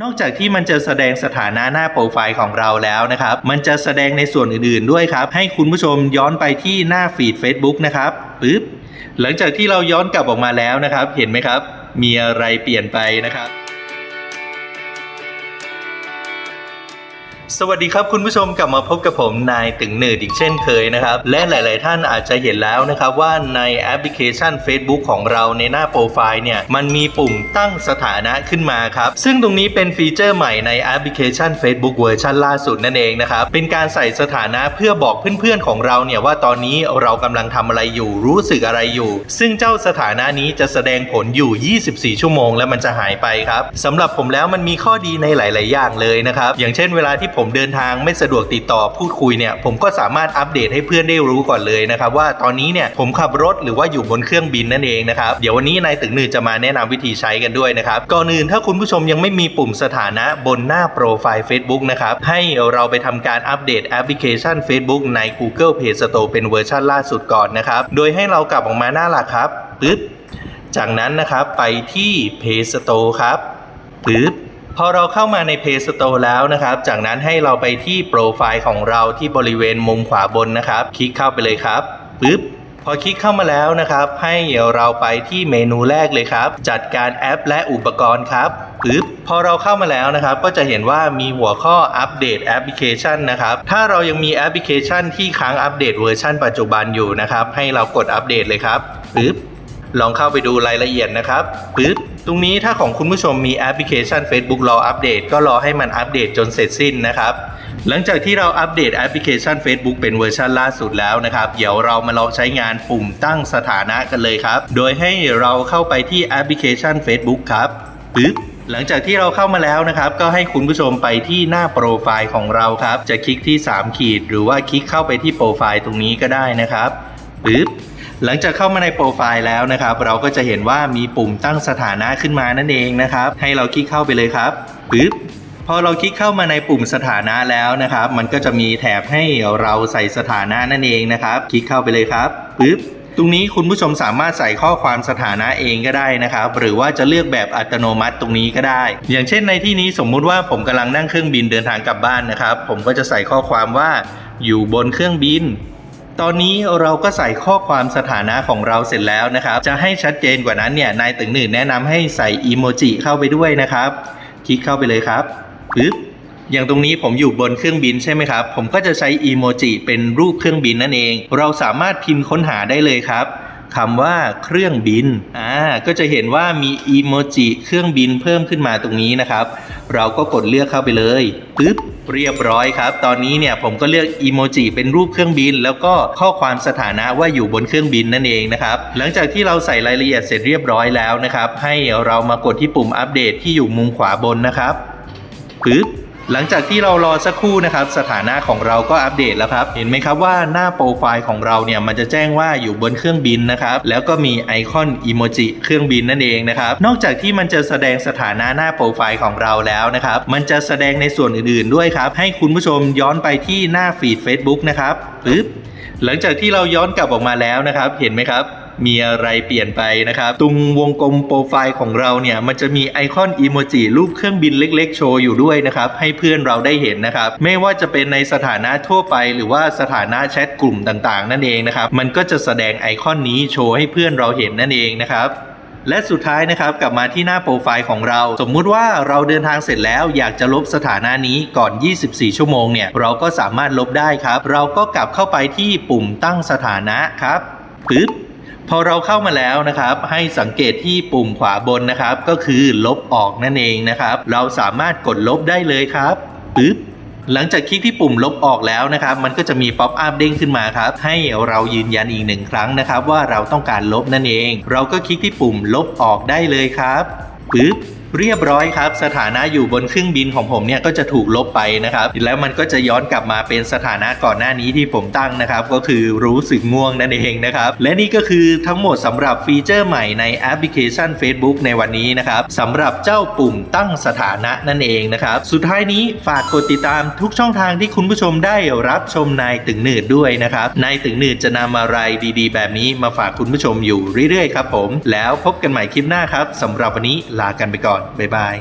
นอกจากที่มันจะแสดงสถานะหน้าโปรไฟล์ของเราแล้วนะครับ มันจะแสดงในส่วนอื่นๆด้วยครับ ให้คุณผู้ชมย้อนไปที่หน้าฟีด Facebook นะครับปึ๊บหลังจากที่เราย้อนกลับออกมาแล้วนะครับ เห็นไหมครับ มีอะไรเปลี่ยนไปนะครับ สวัสดีครับคุณผู้ชมกลับมาพบกับผมนายตึงหนืดอีกเช่นเคยนะครับ และหลาย ๆ ท่านอาจจะเห็นแล้วนะครับว่าในแอปพลิเคชัน Facebook ของเราในหน้าโปรไฟล์เนี่ยมันมีปุ่มตั้งสถานะขึ้นมาครับ ซึ่งตรงนี้เป็นฟีเจอร์ใหม่ในแอปพลิเคชัน Facebook เวอร์ชันล่าสุดนั่นเองนะครับเป็นการใส่สถานะเพื่อบอกเพื่อน ๆ ของเราเนี่ยว่าตอนนี้เรากำลังทำอะไรอยู่รู้สึกอะไรอยู่ ซึ่งเจ้าสถานะนี้จะแสดงผลอยู่ 24 ชั่วโมง แล้วมันจะหายไปครับสำหรับผมแล้วมันมีข้อดีในหลาย ๆ อย่างเลยนะครับอย่างเช่นเวลาที่ผมเดินทางไม่สะดวกติดต่อพูดคุยเนี่ยผมก็สามารถอัปเดตให้เพื่อนได้รู้ก่อนเลยนะครับว่าตอนนี้เนี่ยผมขับรถหรือว่าอยู่บนเครื่องบินนั่นเองนะครับเดี๋ยววันนี้นายตึงหนือจะมาแนะนำวิธีใช้กันด้วยนะครับก่อนอื่นถ้าคุณผู้ชมยังไม่มีปุ่มสถานะบนหน้าโปรไฟล์ Facebook นะครับให้เราไปทำการอัปเดตแอปพลิเคชัน Facebook ใน Google Play Store เป็นเวอร์ชันล่าสุดก่อนนะครับโดยให้เรากลับออกมาหน้าหลักครับปึ๊บจากนั้นนะครับไปที่ Play Store ครับปึ๊บ พอเราเข้ามาใน Play Store แล้วนะครับ จากนั้นให้เราไปที่โปรไฟล์ของเราที่บริเวณมุมขวาบนนะครับ คลิกเข้าไปเลยครับปึ๊บพอคลิกเข้ามาแล้วนะครับ ให้เราไปที่เมนูแรกเลยครับ จัดการแอปและอุปกรณ์ครับปึ๊บพอเราเข้ามาแล้วนะครับ ก็จะเห็นว่ามีหัวข้ออัปเดตแอปพลิเคชันนะครับ ถ้าเรายังมีแอปพลิเคชันที่ค้างอัปเดตเวอร์ชันปัจจุบันอยู่นะครับ ให้เรากดอัปเดตเลยครับปึ๊บลองเข้าไปดูรายละเอียดนะครับปึ๊บ ตรงนี้ถ้าของคุณผู้ชมมีแอปพลิเคชัน Facebook รออัปเดตก็รอให้มันอัปเดตจนเสร็จสิ้นนะครับ หลังจากที่เราอัปเดตแอปพลิเคชัน Facebook เป็นเวอร์ชันล่าสุดแล้วนะครับ เดี๋ยวเรามาลองใช้งานปุ่มตั้งสถานะกันเลยครับ โดยให้เราเข้าไปที่แอปพลิเคชัน Facebook ครับปึ๊บหลังจากที่เราเข้ามาแล้วนะครับ ก็ให้คุณผู้ชมไปที่หน้าโปรไฟล์ของเราครับ จะคลิกที่ 3 ขีด หรือว่าคลิกเข้าไปที่โปรไฟล์ตรงนี้ก็ได้นะครับปึ๊บ หลังจากเข้ามาในโปรไฟล์แล้วนะครับเราก็จะเห็นว่ามีปุ่มตั้งสถานะขึ้นมานั่นเองนะครับ ให้เราคลิกเข้าไปเลยครับปึ๊บพอเราคลิกเข้ามาในปุ่มสถานะแล้วนะครับ มันก็จะมีแถบให้เราใส่สถานะนั่นเองนะครับ คลิกเข้าไปเลยครับปึ๊บตรงนี้คุณผู้ชมสามารถใส่ข้อความสถานะเองก็ได้นะครับ หรือว่าจะเลือกแบบอัตโนมัติตรงนี้ก็ได้ อย่างเช่นในที่นี้สมมุติว่าผมกำลังนั่งเครื่องบินเดินทางกลับบ้านนะครับ ผมก็จะใส่ข้อความว่าอยู่บนเครื่องบิน ตอนนี้เราก็ใส่ข้อความสถานะของเราเสร็จแล้วนะครับ จะให้ชัดเจนกว่านั้นเนี่ย นายตึงหนึ่งแนะนำให้ใส่อีโมจิเข้าไปด้วยนะครับ คลิกเข้าไปเลยครับปึ๊บอย่างตรงนี้ผมอยู่บนเครื่องบินใช่ไหมครับ ผมก็จะใช้อีโมจิเป็นรูปเครื่องบินนั่นเอง เราสามารถพิมพ์ค้นหาได้เลยครับคำว่าเครื่องบิน อ่า ก็จะเห็นว่ามีอีโมจิเครื่องบินเพิ่มขึ้นมาตรงนี้นะครับ เราก็กดเลือกเข้าไปเลยปึ๊บ เรียบร้อยครับ ตอนนี้เนี่ยผมก็เลือกอีโมจิเป็นรูปเครื่องบิน แล้วก็ข้อความสถานะว่าอยู่บนเครื่องบินนั่นเองนะครับ หลังจากที่เราใส่รายละเอียดเสร็จเรียบร้อยแล้วนะครับ ให้เรามากดที่ปุ่มอัปเดตที่อยู่มุมขวาบนนะครับปึ๊บ หลังจากที่เรารอสักครู่นะครับ สถานะของเราก็อัปเดตแล้วครับ เห็นไหมครับว่าหน้าโปรไฟล์ของเราเนี่ยมันจะแจ้งว่าอยู่บนเครื่องบินนะครับ แล้วก็มีไอคอนอีโมจิเครื่องบินนั่นเองนะครับ นอกจากที่มันจะแสดงสถานะหน้าโปรไฟล์ของเราแล้วนะครับ มันจะแสดงในส่วนอื่นๆด้วยครับ ให้คุณผู้ชมย้อนไปที่หน้าฟีด Facebook นะครับปึ๊บหลังจากที่เราย้อนกลับออกมาแล้วนะครับ เห็นไหมครับ มีอะไรเปลี่ยนไปนะครับ ตรงวงกลมโปรไฟล์ของเราเนี่ย มันจะมีไอคอนอีโมจิรูปเครื่องบินเล็กๆ โชว์อยู่ด้วยนะครับ ให้เพื่อนเราได้เห็นนะครับ ไม่ว่าจะเป็นในสถานะทั่วไป หรือว่าสถานะแชทกลุ่มต่างๆ นั่นเองนะครับ มันก็จะแสดงไอคอนนี้โชว์ให้เพื่อนเราเห็นนั่นเองนะครับและสุดท้ายนะครับกลับมาที่หน้าโปรไฟล์ของเรา สมมุติว่าเราเดินทางเสร็จแล้วอยากจะลบสถานะนี้ก่อน 24 ชั่วโมงเนี่ยเราก็สามารถลบได้ครับ เราก็กลับเข้าไปที่ปุ่มตั้งสถานะครับปึ๊บ พอเราเข้ามาแล้วนะครับ ให้สังเกตที่ปุ่มขวาบนนะครับ ก็คือลบออกนั่นเองนะครับ เราสามารถกดลบได้เลยครับปึ๊บหลังจากคลิกที่ปุ่มลบออกแล้วนะครับ มันก็จะมีป๊อปอัพเด้งขึ้นมาครับ ให้เรายืนยันอีกหนึ่งครั้งนะครับ ว่าเราต้องการลบนั่นเอง เราก็คลิกที่ปุ่มลบออกได้เลยครับปึ๊บ เรียบร้อยครับ สถานะอยู่บนเครื่องบินของผมเนี่ยก็จะถูกลบไปนะครับ แล้วมันก็จะย้อนกลับมาเป็นสถานะก่อนหน้านี้ที่ผมตั้งนะครับ ก็คือรู้สึกง่วงนั่นเองนะครับ และนี่ก็คือทั้งหมดสำหรับฟีเจอร์ใหม่ในแอปพลิเคชัน Facebook ในวันนี้นะครับสำหรับเจ้าปุ่มตั้งสถานะนั่นเองนะครับ สุดท้ายนี้ฝากกดติดตามทุกช่องทางที่คุณผู้ชมได้รับชมนายตึงหนืดด้วยนะครับนายตึงหนืดจะนำอะไรดีๆ แบบนี้มาฝากคุณผู้ชมอยู่เรื่อยๆครับผม แล้วพบกันใหม่คลิปหน้าครับสำหรับวันนี้ลากันไปก่อนบ๊ายบาย